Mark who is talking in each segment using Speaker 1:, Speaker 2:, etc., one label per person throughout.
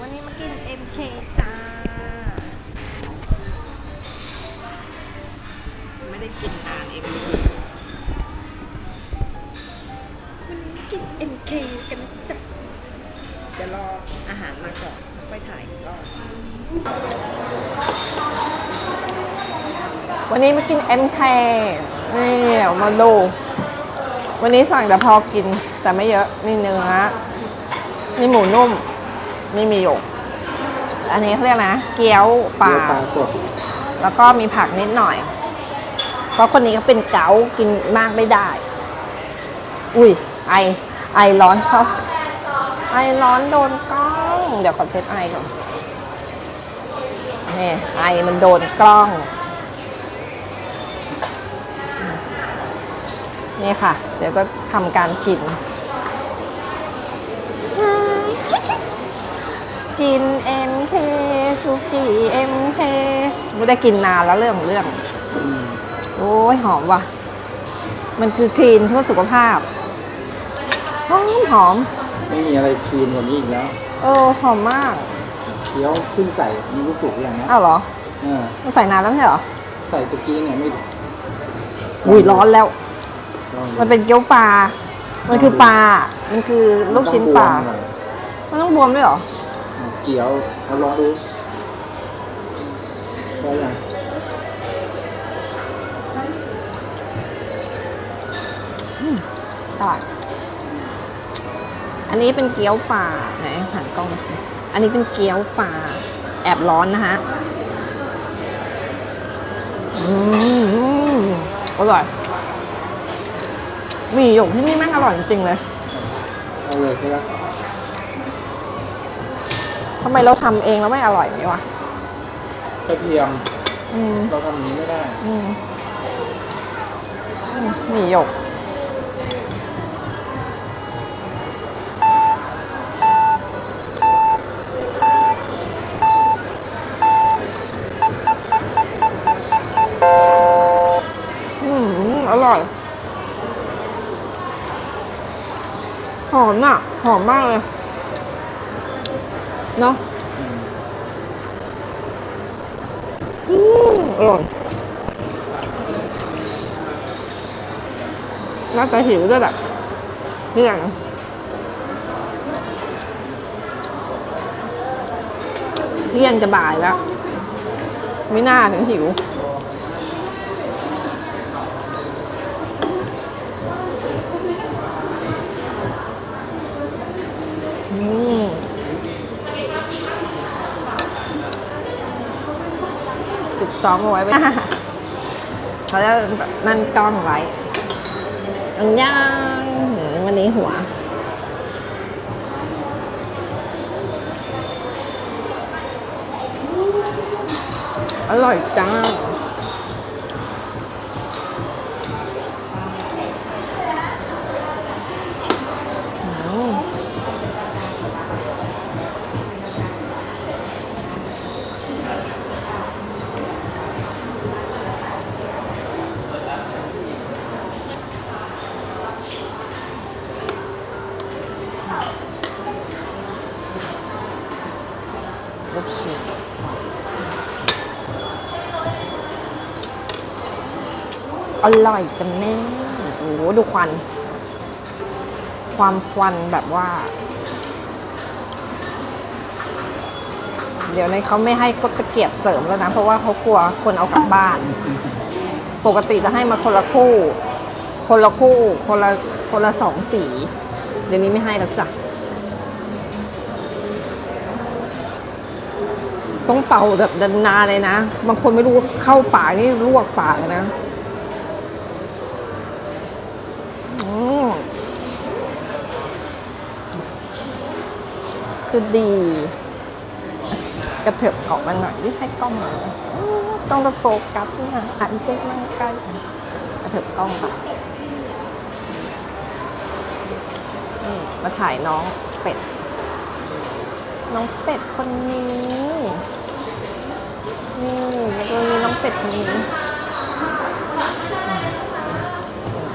Speaker 1: วันนี้มากิน MK จ้า ไม่ได้กินนาน MK วันนี้มากิน MK กันจ้ะเดี๋ยวรออาหารมาก่อนค่อยถ่ายอีกรอบ
Speaker 2: วันนี้มากิน MK นี่เดี๋ยวมาดู วันนี้สั่งแต่พอกินแต่ไม่เยอะนี่เนื้อนี่หมูนุ่มนี่มีหยก อันนี้เขาเรียกนะ เกี๊ยวปลา
Speaker 3: เนื้อปลาสด
Speaker 2: แล้วก็มีผักนิดหน่อย เพราะคนนี้ก็เป็นเกาต์กินมากไม่ได้ อุ้ยไอไอร้อนเขาไอร้อนโดนกล้อง เดี๋ยวขอเช็ดไอก่อนนี่ไอมันโดนกล้อง นี่ค่ะ เดี๋ยวจะทำการกิน กิน MK สุกี้ MK ไม่ได้กินนานแล้วเรื่องของเรื่อง
Speaker 3: อืม
Speaker 2: โอ้ยหอมว่ะ มันคือคลีนเพื่อสุขภาพ หอมหอม
Speaker 3: ไม่มีอะไรคลีนกว่านี้อีกแล้ว
Speaker 2: เออหอมมาก
Speaker 3: เคี้ยวขึ้นใส่มีรู้สึกอย่างนะ
Speaker 2: อ้าวเหรอ
Speaker 3: เออ
Speaker 2: มันใส่นานแล้วไม่ใช่เหรอ
Speaker 3: ใส่ตะกี้เนี่ยไม่
Speaker 2: อุ้ยร้อนแล้ว
Speaker 3: ลองดู
Speaker 2: มันเป็นเกี๊ยวปลา มันคือปลา มันคือลูกชิ้นปลา
Speaker 3: มันต้องบวมหน่อย
Speaker 2: มันต้องบวมด้วยเหรอ
Speaker 3: เกี๊ยวเอาลองดูได้ยัง
Speaker 2: ได้อันนี้เป็นเกี๊ยวปลาไหนหันกล้องมาสิ อันนี้เป็นเกี๊ยวปลาแอบร้อนนะฮะ อืมอร่อย หมีหยกที่นี่แม่งอร่อยจริงๆเลย
Speaker 3: เอาเลยใช่ไหม
Speaker 2: ทำไมเราทำเองแล้วไม่อร่อยไหมวะ
Speaker 3: กระเทียม
Speaker 2: อืม
Speaker 3: เราทำอย่างนี้ไม่ได้
Speaker 2: อืมอืมหมี่หยก มมากเลย เนาะอืมอร่อยน่าจะหิวด้วยแหละนี่อย่างเที่ยงจะบ่ายแล้ว ไม่น่าถึงหิว ซ้อมเอาไว้ไว้เขาจะนั่นกล้องไว้อันย่างหืมวันนี้หัวอร่อยจัง อร่อยจังแม่โอ้โหดูควัน ความควันแบบว่า เดี๋ยวนี้เขาไม่ให้กดตะเกียบเสริมแล้วนะ เพราะว่าเขากลัวคนเอากลับบ้าน ปกติจะให้มาคนละคู่ คนละคู่ คนละคนละสองสี เดี๋ยวนี้ไม่ให้แล้วจ้ะต้องเป่าแบบนานๆเลยนะ บางคนไม่รู้เข้าปากนี่ลวกปากนะ คือดีกระเถิบออกมาหน่อยนี่ให้กล้องหน่ยต้องจะโฟกัสนะอันใกล้นั่งใกล้กระเถิบกล้องไปมาถ่ายน้องเป็ด น้องเป็ดคนนี้ นี่แล้วก็มีน้องเป็ดคนนี้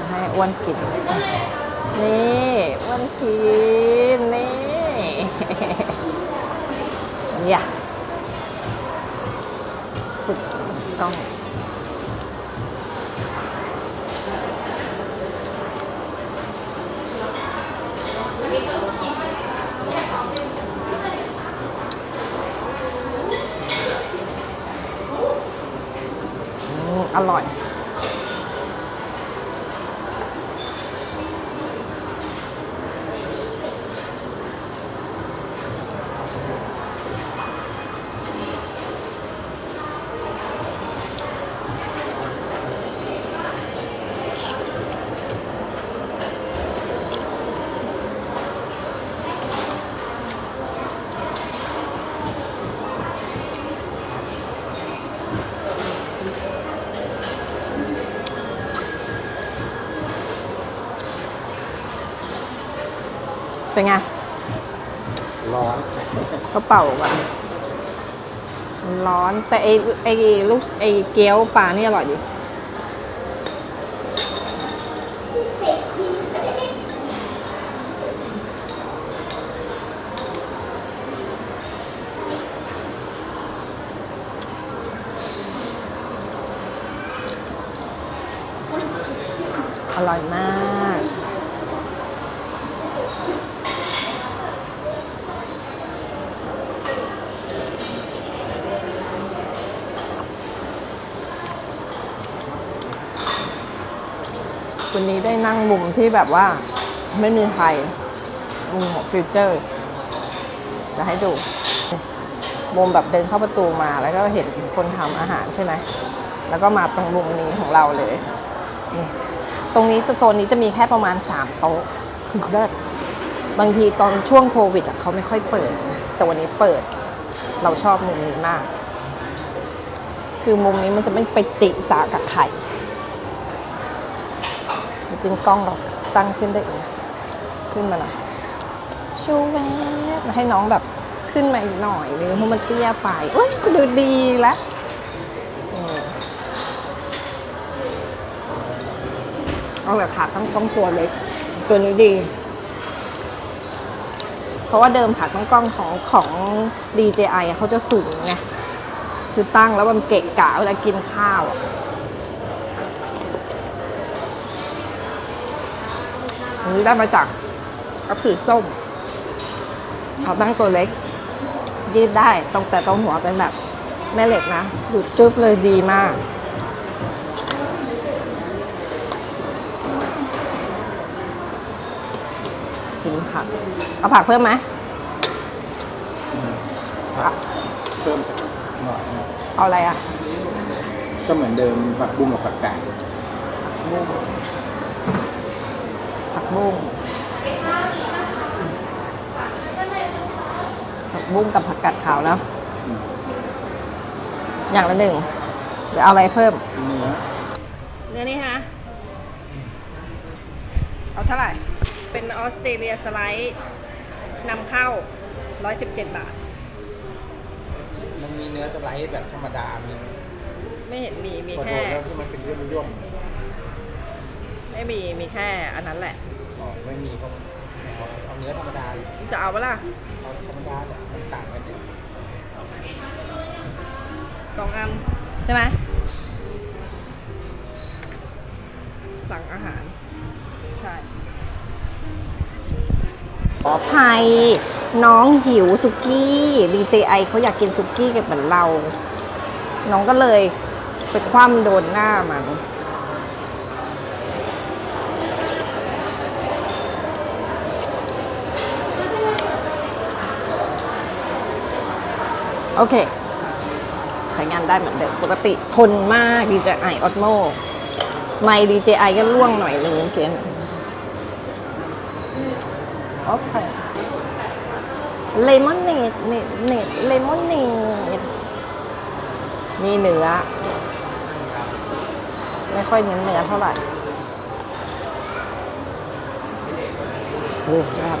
Speaker 2: ให้อ้วนกิน นี่อ้วนกิน นี่ เนี่ยสุดกล้องอืมอร่อย ก็เป่าก่อนมันร้อน แต่ไอ้ไอ้ลูกไอ้เกี๊ยวปลานี่อร่อยดีอร่อยมาก วั นั่งมุมที่แบบว่าไม่มีใครมุมของฟิวเจอร์ จะให้ดูมุมแบบเดินเข้าประตูมาแล้วก็เห็นคนทำอาหารใช่ไหม แล้วก็มาตรงมุมนี้ของเราเลยนี่ตรงนี้โซนนี้จะมีแค่ประมาณ 3 โต๊ะ คือเลิศบางทีตอนช่วงโควิดเขาไม่ค่อยเปิดนะแต่วันนี้เปิด เราชอบมุมนี้มาก คือมุมนี้มันจะไม่ไปจิจากับไข่ จริงกล้องเราตั้งขึ้นได้อีกขึ้นมาหน่อยชูแวบมาให้น้องแบบขึ้นมาอีกหน่อยนึงเพราะมันเตี้ยไปอุ้ยดูดีแล้วเอาแบบขาตั้งกล้องตัวเล็กตัวนี้ดี เพราะว่าเดิมขาตั้งกล้องของของ DJI เขาจะสูงไงคือตั้งแล้วมันเกะกะเวลากินข้าวอะ อันนี้ได้มาจากกระผือส้มเขาตั้งตัวเล็ก ยืดได้ตรงแต่ตรงหัวเป็นแบบแม่เหล็กนะดูดจุ๊บเลยดีมากกินผัก เอาผักเพิ่มไหมอะ
Speaker 3: เพิ่มสักหน่อยนะ
Speaker 2: เอาอะไรอะ
Speaker 3: ก็เหมือนเดิมผักบุ้งกับผักกาด
Speaker 2: ผัก บุ้งผักบุ้งกับผักกัดขาวแล้วอย่างละหนึ่งเดี๋ยวเอาอะไรเพิ่ม
Speaker 3: เนื้อ
Speaker 2: เนื้อนี่ฮะ เอาเท่าไหร่ เป็นออสเตรเลียสไลด์นำเข้า 117 บาท
Speaker 3: มันมีเนื้อสไลด์แบบธรรมดา มี
Speaker 2: ไม่เห็นมี มี
Speaker 3: ขอโท
Speaker 2: แค่
Speaker 3: ษแล้วที่มันเป็นเรื่องย่อม
Speaker 2: ไม่มี มีแค่อันนั้นแหละ
Speaker 3: อ๋อไม่มีเขาเอาเอาเนื้อธรรมดา
Speaker 2: จะเอาปะล่ะ
Speaker 3: เอาธรรมดาเนี่ยมันต่างกันเนี่ย
Speaker 2: สองอันใช่ไหมสั่งอาหาร ใช่ขออภัยน้องหิวสุกี้ DJI เขาอยากกินสุกี้กันเหมือนเรา น้องก็เลยไปคว่ำโดนหน้ามัน โอเค ใช้งานได้เหมือนเดิมปกติทนมาก DJI Osmo ไม่ DJI ก็ล่วงหน่อยนึงเกี้โอเคเลมอนเนดเนดเนดเลมอนเนดมีเนื้อ ไม่ค่อยเน้นเนื้อเท่าไหร่ครับ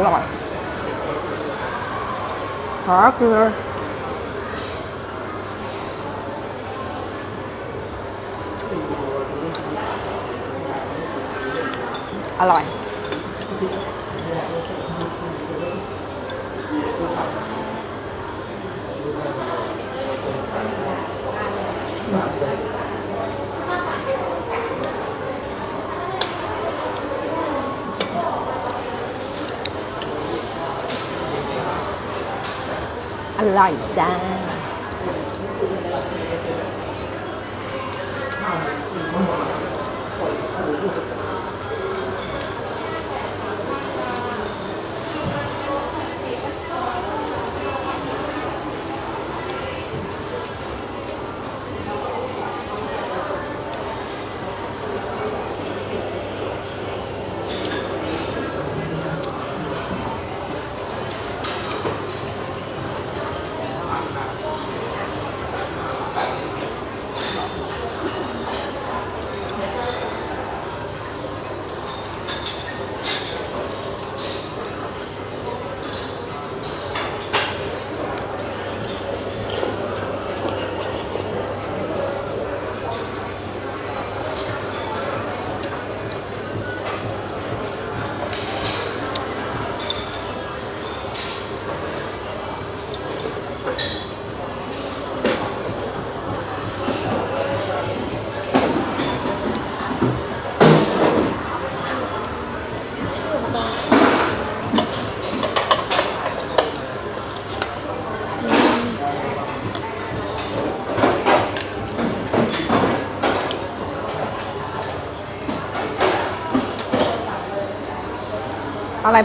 Speaker 2: อร่อยขาคืออร่อย อร่อ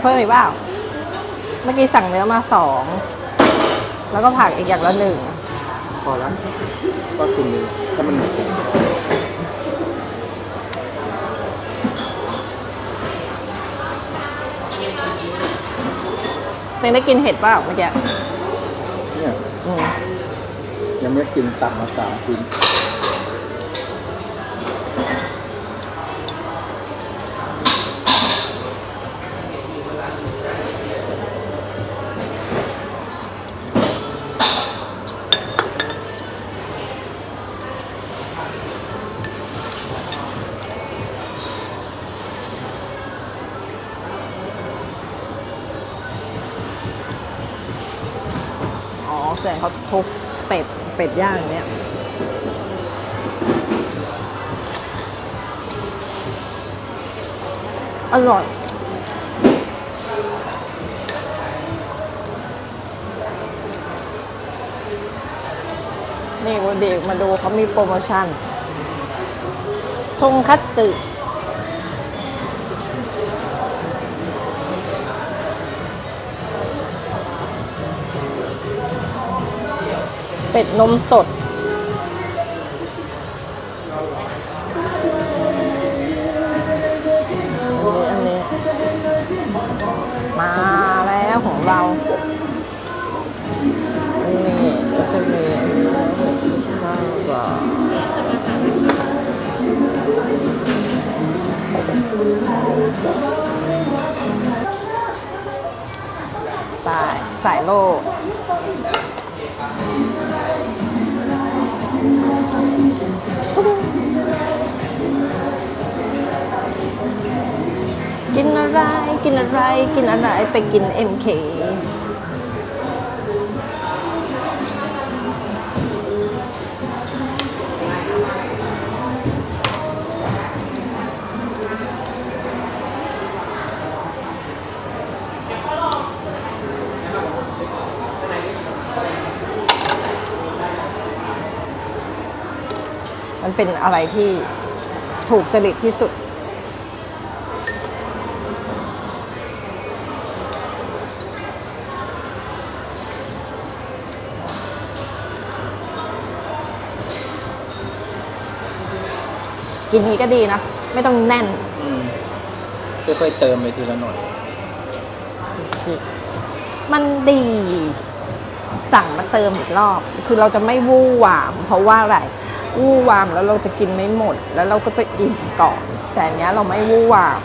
Speaker 2: เพิ่มอีกเปล่าเมื่อกี้สั่งเนื้อมาสอง แล้วก็ผักอีกอย่างละหนึ่ง
Speaker 3: พอแล้วก็กินเลยถ้ามัน
Speaker 2: เต็งได้กินเห็ดเปล่าเมื่อกี้
Speaker 3: เนี่ย
Speaker 2: อืม
Speaker 3: ยังไม่กินตักมาสามชิ้น
Speaker 2: อร่อย นี่วันเด็กมาดูเขามีโปรโมชั่นทงคัตสึเป็ดนมสด ไปสายโลกกินอะไร กินอะไร กินอะไร ไปกิน MK เป็นอะไรที่ถูกจริตที่สุด กินนี้ก็ดีนะ ไม่ต้องแน่น
Speaker 3: อืมค่อยๆเติมไปทีละหน่อย
Speaker 2: มันดี สั่งมาเติมอีกรอบ คือเราจะไม่วู่วาม เพราะว่าอะไร วู่วามแล้วเราจะกินไม่หมด แล้วเราก็จะอิ่มก่อนแต่เนี้ยเราไม่วู่วาม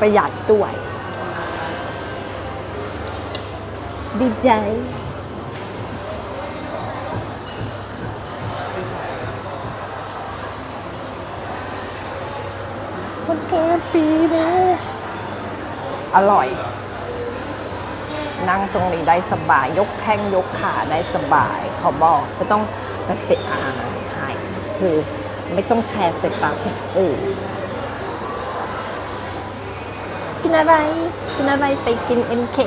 Speaker 2: ประหยัดด้วย ดีใจ คนเกิดปีนี้อร่อย นั่งตรงนี้ได้สบาย ยกแข้งยกขาได้สบาย เขาบอกไม่ต้อง ไปเป็นอาหารไทยคือไม่ต้องแชร์ใส่ปากคนอื่นกินอะไรกินอะไรไปกิน MK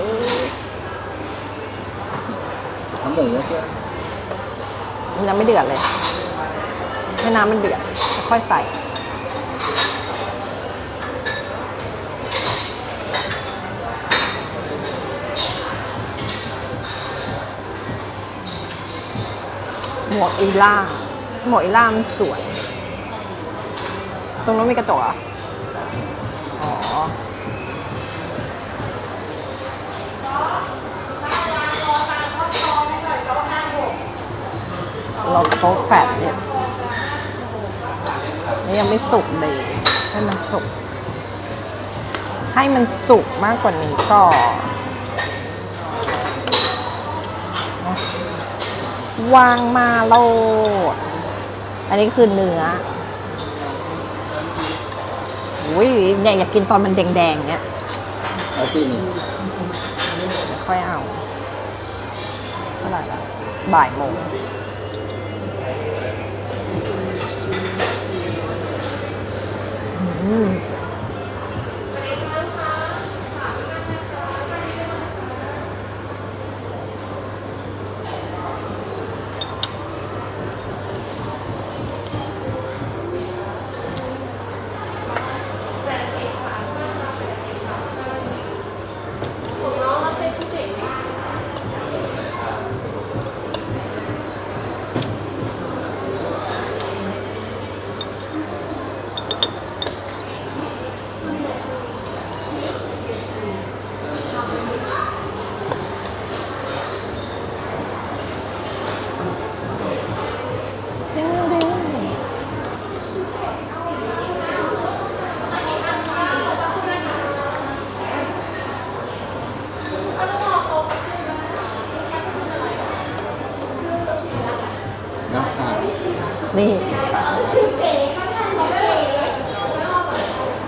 Speaker 3: น้ำหมูเพื่อน
Speaker 2: มันยังไม่เดือดเลยให้น้ำมันเดือดแล้วค่อยใส่ มวกอีล่า หมวกอีล่ามันสวย ตรงนู้นมีกระจกอะอ๋อ เราโต๊ะแปดเนี่ยนี่ยังไม่สุกเลย ให้มันสุก ให้มันสุกมากกว่านี้ก็ วางมาโลด อันนี้คือเนื้ออุ้ยเนี่ยอยากกินตอนมันแดงๆเนี่ย
Speaker 3: เอาที่นี่
Speaker 2: ค่อยเอาเท่าไหร่ละบ่ายโมงอืม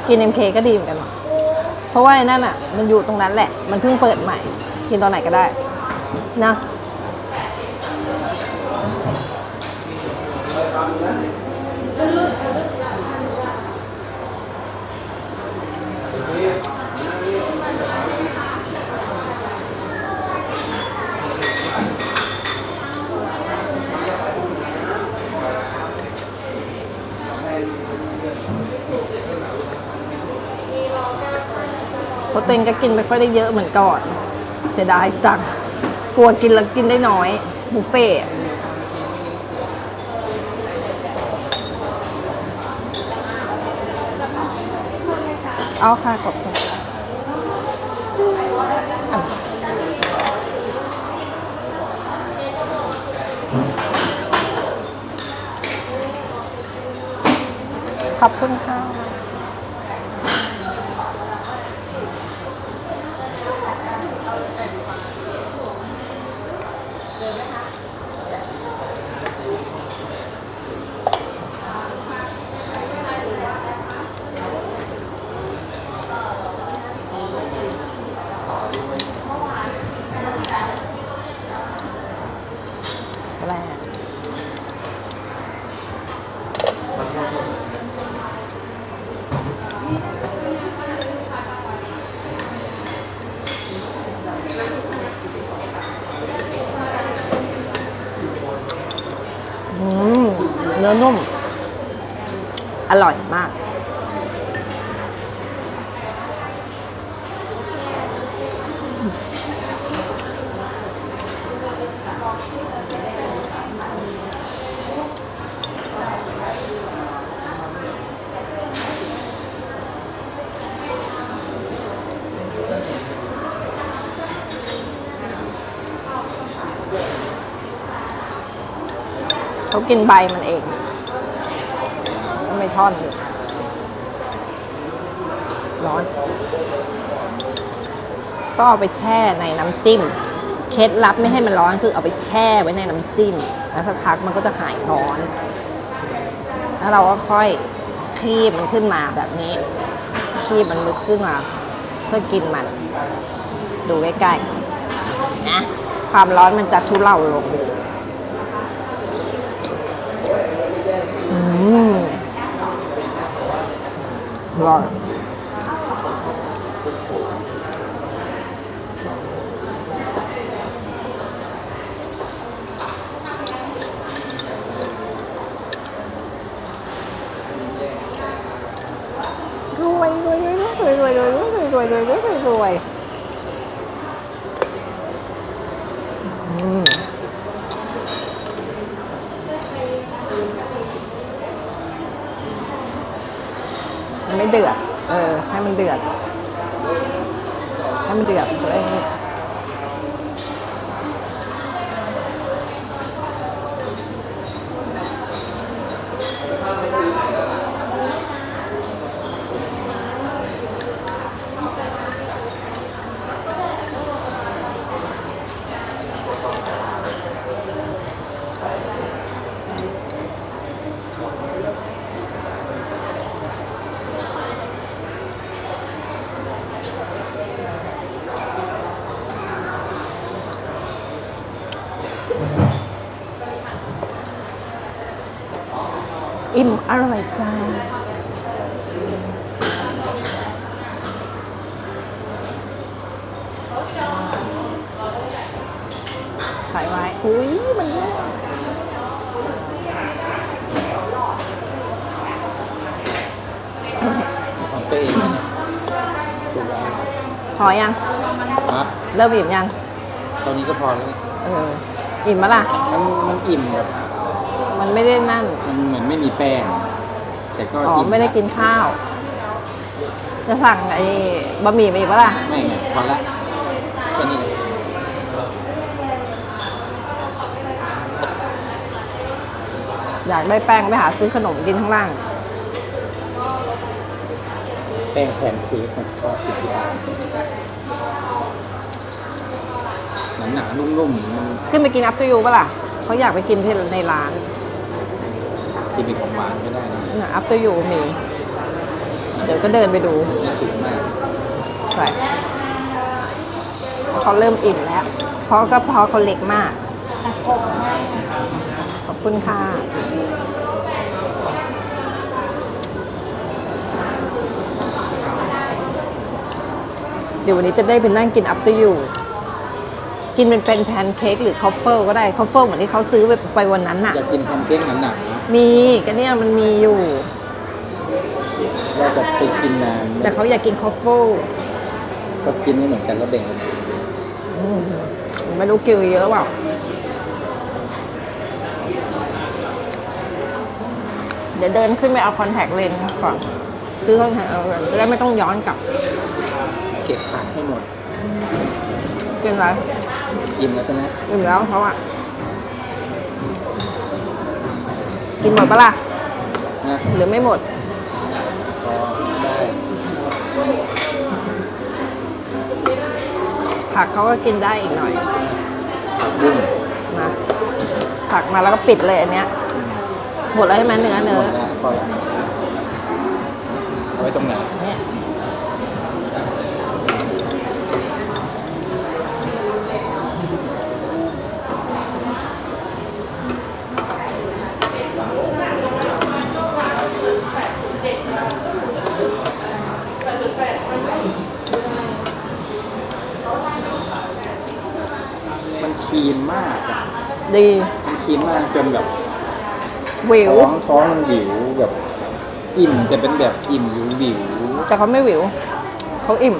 Speaker 2: กิน MK ก็ดีเหมือนกันเนอะเพราะว่าไอ้นั่นอะ มันอยู่ตรงนั้นแหละ มันเพิ่งเปิดใหม่ กินตอนไหนก็ได้นะ เพราะตัวเองก็กินไม่ค่อยได้เยอะเหมือนก่อน เสียดายจังกลัวกินแล้วกินได้น้อยบุฟเฟ่เอาค่ะขอบคุณอะขอบคุณค่ะ อร่อยมาก เขากินใบมันเอง ท่อนเลยร้อน ก็เอาไปแช่ในน้ำจิ้ม เคล็ดลับไม่ให้มันร้อนคือเอาไปแช่ไว้ในน้ำจิ้ม แล้วสักพักมันก็จะหายร้อน แล้วเราก็ค่อยคลีบมันขึ้นมาแบบนี้คีบมันลึกขึ้นมา เพื่อกินมัน ดูใกล้ๆนะความร้อนมันจะทุเลาลง อืมอ ร่อยรวยรวยรวยรวยรวยรวยรวยรวยรวยรวยรวยรวยอืม มันไม่ เดือด เออ ให้มันเดือด ให้มันเดือดตัวเอง อิ่มอร่อยจ้าใส่ไว้อุ้ยมันเยอะ
Speaker 3: ของตัวเองนะเนี่ยสุดแล้ว
Speaker 2: พอยัง
Speaker 3: ฮะ
Speaker 2: เริ่มอิ่มยัง
Speaker 3: ตอนนี้ก็พอแล้วนี่
Speaker 2: เออ อิ่มมะล่ะ
Speaker 3: มันมันอิ่มแบบ
Speaker 2: มันไม่ได้นั่น
Speaker 3: มันเหมือนไม่มีแป้ง แต่ก็
Speaker 2: อ๋อ
Speaker 3: อิ่ม
Speaker 2: ไม่ได้กินข้าว จะสั่งไอ้บะหมี่มาอีกปะล่ะ
Speaker 3: ไม่ไงพอละแค่นี้เลย
Speaker 2: อยากได้แป้งไปหาซื้อขนมกินข้างล่าง
Speaker 3: แป้งแผ่นเค้กมันก็สิบบาทหนาหนาๆนุ่มๆมัน
Speaker 2: ขึ้นไปกินอัพตูยูปะล่ะเขาอยากไปกินที่ในร้าน
Speaker 3: กินเป็นของหวานก็ได้นะ
Speaker 2: อัพตูยูมี เดี๋ยวก็เดินไปดู
Speaker 3: ไม่สุกมาก
Speaker 2: ใส่เขาเริ่มอิ่มแล้ว เพราะก็เพราะเขาเล็กมาก ขอบคุณค่ะ เดี๋ยววันนี้จะได้ไปนั่งกินอัพตูยู กินเป็นเป็นแพนเค้กหรือคอฟเฟิลก็ได้คอฟเฟิลเหมือนที่เขาซื้อไปไปวันนั้นน่ะ
Speaker 3: อยากกินแพนเค้กหนา
Speaker 2: มีก็เนี่ยมันมีอยู่
Speaker 3: ๆเราจะไปกินนาน
Speaker 2: แต่เขาอยากกินคอฟเฟิล
Speaker 3: ก็กินไม่เหมือนกันแล้วแบ่งกัน
Speaker 2: อืมไม่รู้กิวเยอะเปล่าเดี๋ยวเดินขึ้นไปเอาคอนแทคเลนส์ก่อนซื้อคอนแทคเลนส์จะได้ไม่ต้องย้อนกลับ
Speaker 3: เก็บผักให้หมด
Speaker 2: เป็นไร
Speaker 3: อิ่มแล้วใช่ไหม
Speaker 2: อิ่มแล้วเขาอะกินหมดปะล่ะ
Speaker 3: นะ
Speaker 2: หรือไม่หมด
Speaker 3: พอได้
Speaker 2: ผักเขาก็กินได้อีกหน่อย
Speaker 3: ผักบุ้ง
Speaker 2: นะผักมาแล้วก็ปิดเลยอันเนี้ยหมดแล้วใช่ไหมเนื้อ
Speaker 3: หม
Speaker 2: เนื้อ
Speaker 3: ดแล้วพอแล้วเอาไว้ตรงไหน
Speaker 2: เนี่ย
Speaker 3: มันครีมมากอะ
Speaker 2: ดี
Speaker 3: มันครีมมากจนแบบ
Speaker 2: วิว
Speaker 3: ท้องท้องมันวิวแบบอิ่มแต่เป็นแบบอิ่มวิววิว
Speaker 2: แต่เขาไม่วิวเขาอิ่ม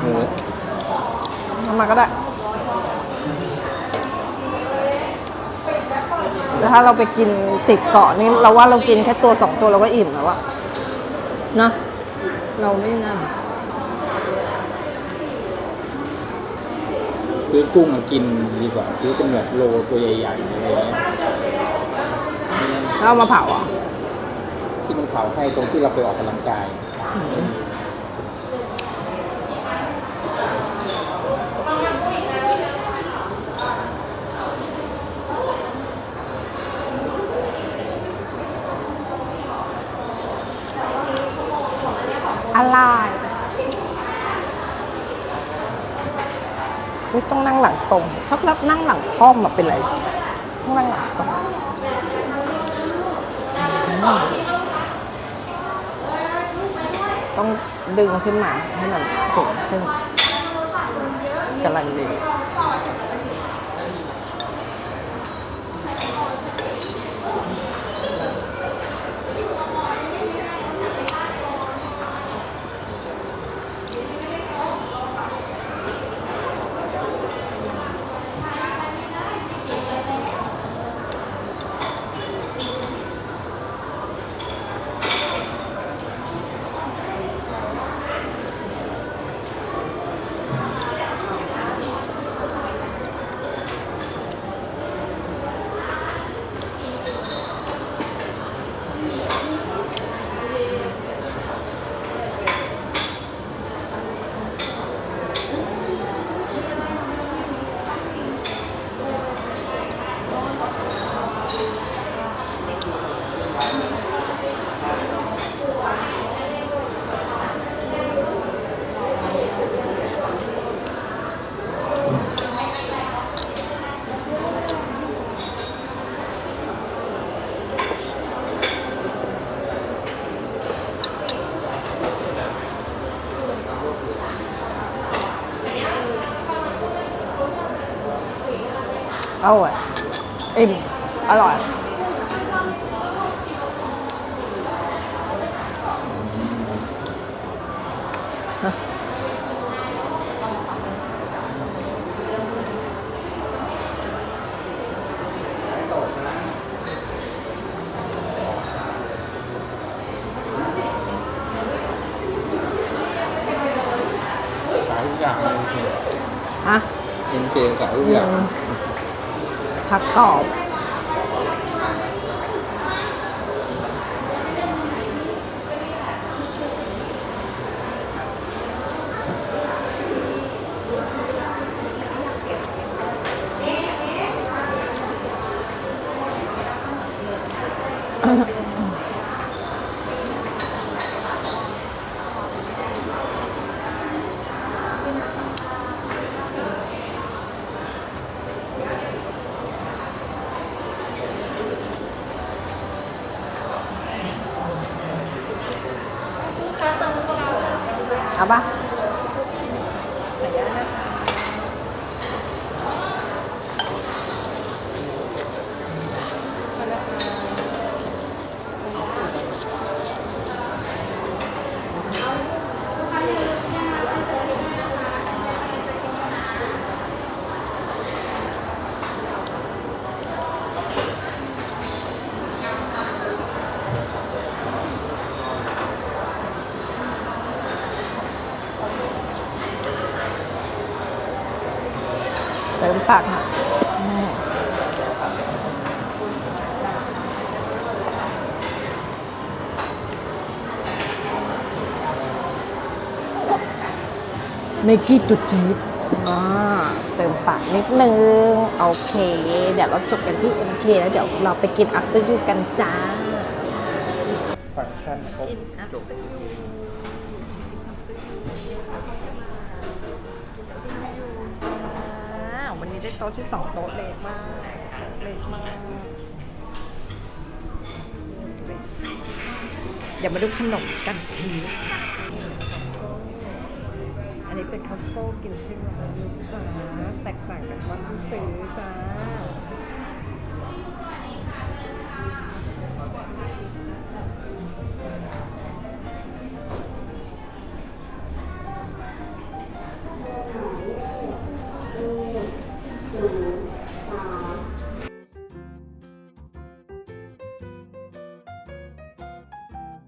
Speaker 3: โอ้โห
Speaker 2: ทำมาก็ได้ แต่ถ้าเราไปกินติดเกาะนี่เราว่าเรากินแค่ตัวสองตัวเราก็อิ่มแล้วอะเนอะเราไม่นั่น
Speaker 3: ซื้อกุ้งมากินดีกว่า ซื้อเป็นแบบโลตัวใหญ่ๆอะไรเงี้ย
Speaker 2: แล้วเอามาเผาอะ
Speaker 3: ที่มันเผาให้ตรงที่เราไปออกกำลังกาย
Speaker 2: อ อุ๊ย ต้องนั่งหลังตรงชอบรับนั่งหลังค่อมมาเป็นไรต้องนั่งหลังตรงต้องดึงขึ้นมาให้มันสูงขึ้นกำลังดี อร่อยอิ่มอร่อย
Speaker 3: ขายทุกอย่างเลย
Speaker 2: ฮะ
Speaker 3: เอ็นเคขายทุกอย่าง
Speaker 2: ผักกรอบ เอาปะเติมปากค่ะอืมเม กกี้ตุจีบอ่าเติมปากนิดนึง โอเค เดี๋ยวเราจบกันที่ MK แล้วเดี๋ยวเราไปกินอั t เตอร์ยูกันจ้า
Speaker 3: ฟังก์ชันครบจบ
Speaker 1: จ้าวันนี้ได้โต๊ะที่สองโต๊ะเล็กมากเล็กมากเดี๋ยวมาดูขนมกันทีจ้ะอั นนี้เป็นคัฟเฟิลกินชื่อร้านนะจ้าแตกต่างจากวันที่ซื้อจ้า